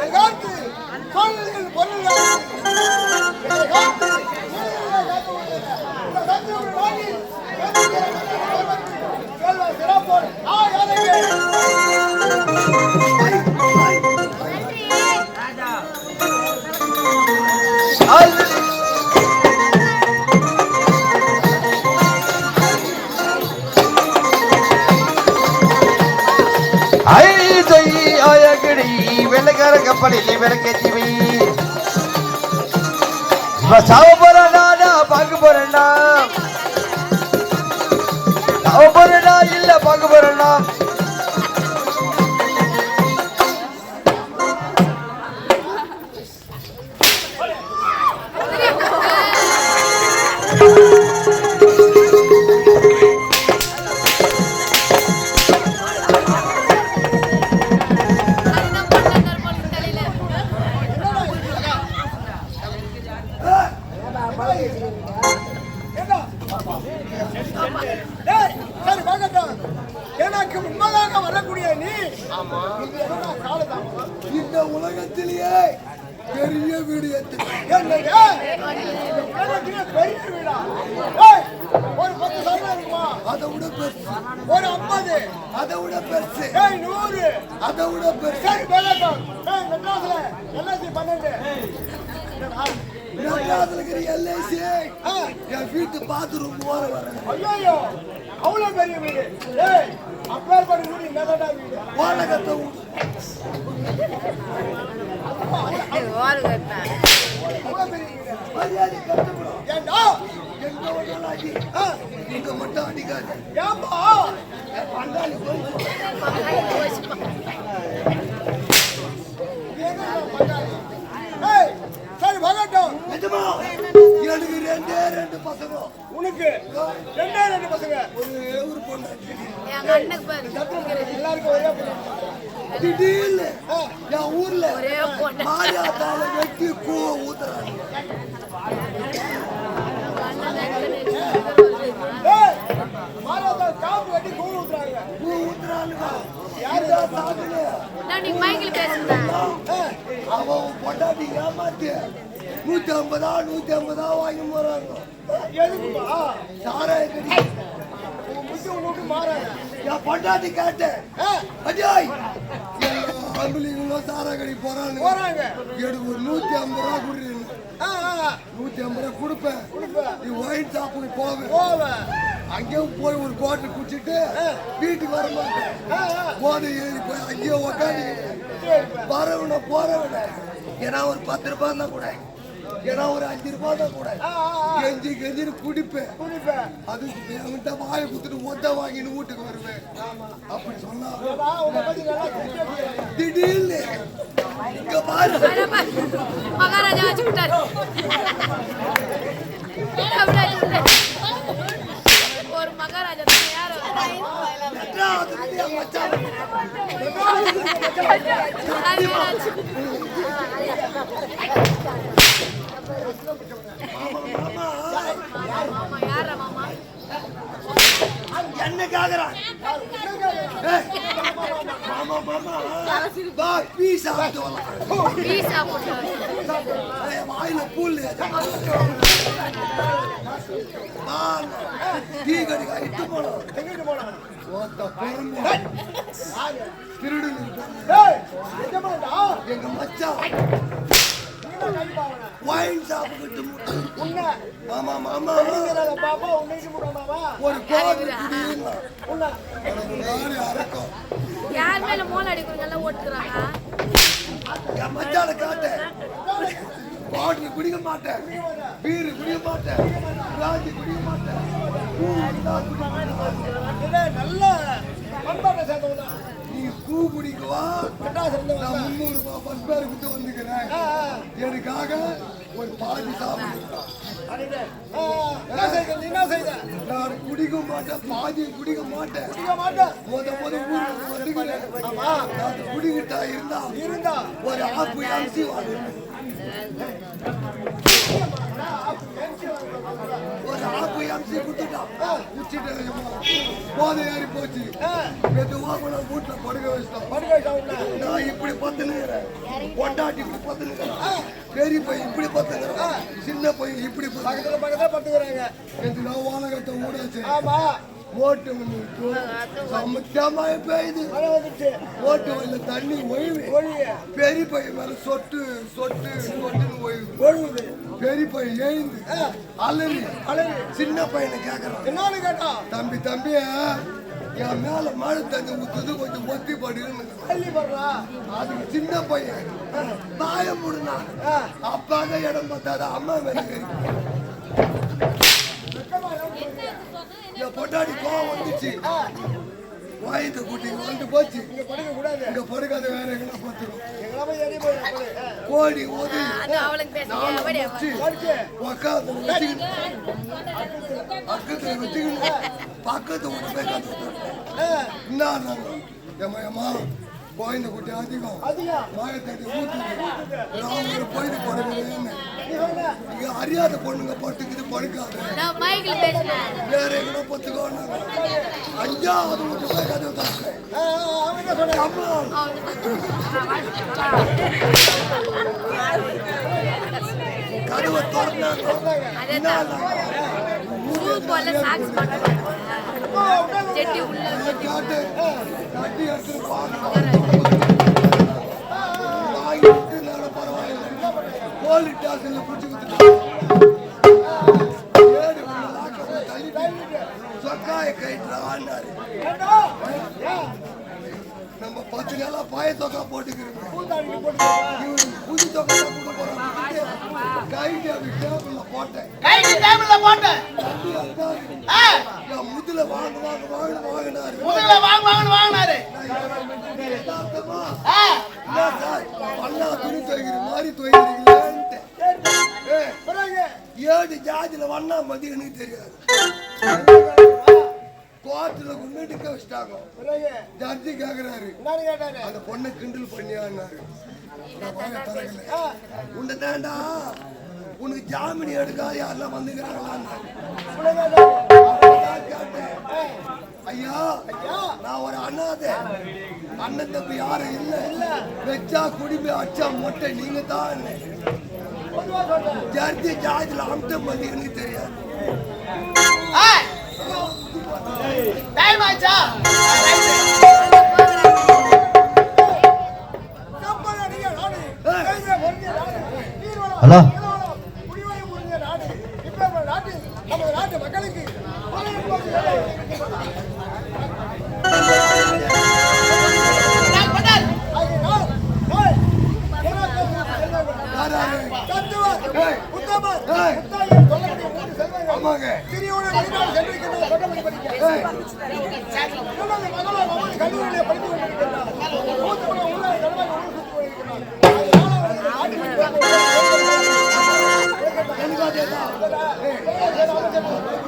Vengan வெள்ளக்கார கப்பலில் விளக்கேற்றி வை வரக்கூடிய இந்த உலகத்திலேயே பெரிய வீடு பெரிய வீடா? ஒரு பத்து சவரம் இருக்குமா? அதை விட பெருசு. ஒரு ஐம்பது. அதை விட பெருசு. ஏய் நூறு. அதை விட பெருசு. சரி வேலைட்டும் ஏய் மெட்ராஸ்ல எல்ஐசி பன்னெண்டு. மெட்ராஸ்ல இருக்கிற எல்ஐசி. ஆ, என் வீட்டு பாத்ரூம் போற வரேன் ஐயோ அவ்வளவு பெரிய வீடு. ஏய் அப்பேற்பட்ட வீடு என்னடா வீடு வாடகத்தை வீடு மரியாதை கட்டுப்படும் ஏண்டா எங்க வேணாலும் இங்க மட்டும் அடிக்காது ஏம்பா பண்டாளி போய் எங்கடா பட்டாளி? ஏய் சரி வரட்டும் நிஜமா எனக்கு ரெண்டே ரெண்டு பசங்க. உனக்கு? ரெண்டே ரெண்டு பசங்க? ஒரே ஒரு பொண்ணு எல்லாருக்கும் ஒரே பொண்ணு. திடீர்னு என் ஊர்ல மாரியாத்தால வெட்டி கூவ ஊத்துறாங்க. ஏய் மாறாத காப்பு கட்டி கூழ் ஊத்துறாங்க. கூவ ஊத்துறாங்க யாரு? சாப்பிடு. ஏய், அவன் பொண்டாட்டி ஏமாத்தி நூத்தி ஐம்பதா நூத்தி ஐம்பதா வாங்கி போறாங்க. எதுக்குப்பா சாராய கடி. உன்னுட்டு மாறாங்க பொண்டாட்டி கேட்டேன் அஜாய் ஆம்பளைங்களும் சாராய கடி போறாங்க போறாங்க. எனக்கு ஒரு நூத்தி ஐம்பது ரூபா குடுறீங்க நூத்தி ஐம்பது ரூபா கொடுப்பேன். நீ ஒயின் ஷாப்புக்கு போவேன் போவேன் அங்கேயும் போய் ஒரு கோட்டை குடிச்சிட்டு வீட்டுக்கு வர மாட்டேன். ஏறி போய் அங்கேயே உக்காந்து. வரவன போறவன. ஏன்னா ஒரு பத்து ரூபாய் தான் கூட ஏன்னா ஒரு அஞ்சு ரூபாய் தான் கூட. கெஞ்சி கெஞ்சின்னு குடிப்பேன். குடிப்பேன். அதுக்கு அவன்கிட்ட வாயை குத்துட்டு ஒத்த வாங்கின்னு வீட்டுக்கு வருவேன். அப்படி சொன்னா. திடீர்னு இங்க பாரு. மகாராஜா வச்சு விட்டாரு. ஒரு மகாராஜா தான் என்ன கேக்குறான் மாமா மாமா வா பீஸா வாயில பூல் டீ இட்டு போனோம் எங்கிட்டு திருடு எங்க மச்சா ஒயின் சாப்பிட்டு உன்னை மாமா மாமா. அப்படிங்கிறத பாப்பா, உன்னைக்கு முன்னாமாவா? ஒரு கோடி குடியிருந்தா உன்னை. எனக்கு நாடு அறக்கும் யார் மேல மோல் அடிக்கிறவங்க ஓட்டுறாங்க என் மச்சான காட்டேன் பாட்டில் குடிக்க மாட்டேன். பீரு குடிக்க மாட்டேன். பிராஞ்சி குடிக்க மாட்டேன். நல்ல பண்பாட்டை சேர்ந்தவன் தான். நீ பூ குடிக்கவா? நான். முந்நூறு ரூபாய் பஸ் பேர் வந்துக்கிறேன். எனக்காக ஒரு பாதி சாப்பிடு அடிடே. ஆ, என்ன செய்த? நீ என்ன செய்த? நான் குடிக்க மாட்டேன் பாதி குடிக்க மாட்டேன் குடிக்க மாட்டேன். நான் குடிக்கிட்டா இருந்தா இருந்தா ஒரு ஆப்பு அரிசி வாங்குவேன் ஒரு ஆப்பு எம்சி குத்துட்டான் குச்சிட்டு போதை ஏறி போச்சு மெதுவா கூட வீட்டுல படுக்க வச்சுட்டான் படுக்க வச்சா நான் இப்படி பத்துனுக்கிறேன் பொண்டாட்டி இப்படி பத்துனுக்கிறேன் பெரிய பையன் இப்படி பத்துனுக்கிறேன் சின்ன பையன் இப்படி பத்து பக்கத்துல பக்கத்துல படுத்துக்கிறாங்க. எனக்கு நான் வாழகத்தை ஊடாச்சு ஆமா ஓட்டு வந்து சமத்தமா பெய்யுது ஓட்டு வந்து தண்ணி ஒய்வு ஒழிய பெரிய பையன் மேல சொட்டு சொட்டு சொட்டுன்னு ஒய்வு ஒழுகுது பெரிய பையன் எழுந்து அலறி அழகு சின்ன பையனை கேக்குறான். என்னன்னு கேட்டா? தம்பி தம்பி என் மேல மழை தண்ணி ஊத்துது கொஞ்சம் ஒத்தி படுன்னு. தள்ளி படுறா? அதுக்கு சின்ன பையன். தாய முடுனா அப்பாங்க இடம் பார்த்தாத அம்மா. என் பொண்டாடி கோவம் வந்துச்சு. வாயத்தை கூட்டி இங்க வந்து போச்சு. இங்க படுக்காத வேற எங்கன்னா போயிடும் கோழி ஓதி அது அவளுக்கு பேசுறேன் அப்படியே படிச்சு உக்காந்து பக்கத்துல வச்சுக்கிட்டு பக்கத்து வீட்டு போய் கத்து என்ன ஏமா ஏமா கோயந்த குட்டி அதிகம். அதிகம். மாயத்தட்டி நீ சொன்ன இங்க அறியாத பொண்ணுங்க பட்டுக்குது படுக்காது. நான் மைக்கில் பேசினேன். வேற எங்கன்னா பத்துக்கோன்னு அஞ்சாவது வீட்டு போய் கதவு கதவை திறந்தாங்க. அதே உள்ள காட்டு கோழி சொக்காய கைட்டுறான்னாரு ஏண்டா? நம்ம பத்து நாளா பாய தொகா போட்டுக்கிறோம் புது தொகை தான் கொடுக்க கைட்டு அப்படி டேபிள்ல போட்டேன் கைக்கு டேபிள்ல போட்டேன். தம்பி அந்தாரு. ஆ, என் முதுல வாங்க வாங்க வாங்க வாங்கினாரு முதுகுல வாங்கு, வாங்குன்னு வாங்குனாரு. சார் பண்ணா துணி துவைக்கிற மாதிரி பிறகு ஏழு ஜாதியில வண்ணா மதி எனக்கு தெரியாது. கோர்ட்டுல கொண்டு நிக்க வச்சிட்டாங்க. ஜட்ஜி கேக்குறாரு? அந்த பொண்ணை கிண்டல் பண்ணியான்னாரு. உன்னை தாண்டா. உனக்கு ஜாமீன் எடுக்காத யாரெல்லாம் வந்துக்கிறாங்களான்னு ஐயா ஐயா, நான் ஒரு அனாதை அண்ணன் தம்பி யாரும் இல்ல வச்சா குடிமை அச்சா மொட்டை நீங்க தான். ஜாதி ஜாதியில அம்சம் எனக்கு தெரியாது டைம் ஆச்சா? ஹலோ. போங்க எனக்கு